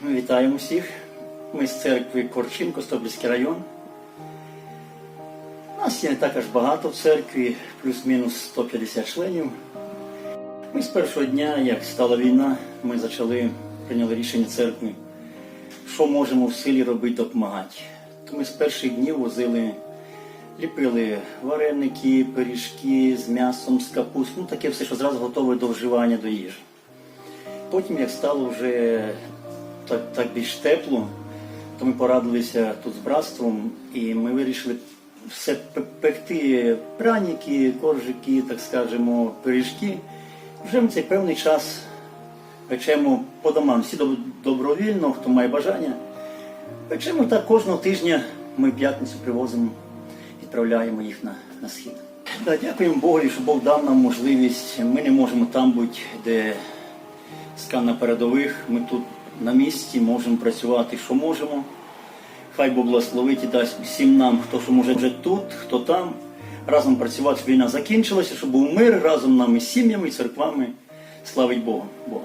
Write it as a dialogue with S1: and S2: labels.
S1: Ми вітаємо всіх. Ми з церкви Корчин, Костопільський район. Нас є не так аж багато в церкві, плюс-мінус 150 членів. Ми з першого дня, як стала війна, ми почали прийняли рішення церкви, що можемо в селі робити, допомагати. То ми з перших днів возили, ліпили вареники, пиріжки з м'ясом, з капустою, ну таке все, що зразу готове до вживання до їжі. Потім, як стало вже так, так більш тепло, то ми порадилися тут з братством і ми вирішили все пекти праніки, коржики, так скажемо, пиріжки. Вже ми цей певний час печемо по домам. Всі добровільно, хто має бажання. Печемо так кожного тижня ми п'ятницю привозимо, відправляємо їх на, на схід. Да, дякуємо Богу, що Бог дав нам можливість. Ми не можемо там бути, де скан на передових. Ми тут на місці можемо працювати, що можемо. Хай Бог благословить і дасть всім нам, хто що може вже тут, хто там. Разом працювати, щоб війна закінчилася, щоб був мир разом нам і сім'ями, і церквами. Славить Бога. Бога.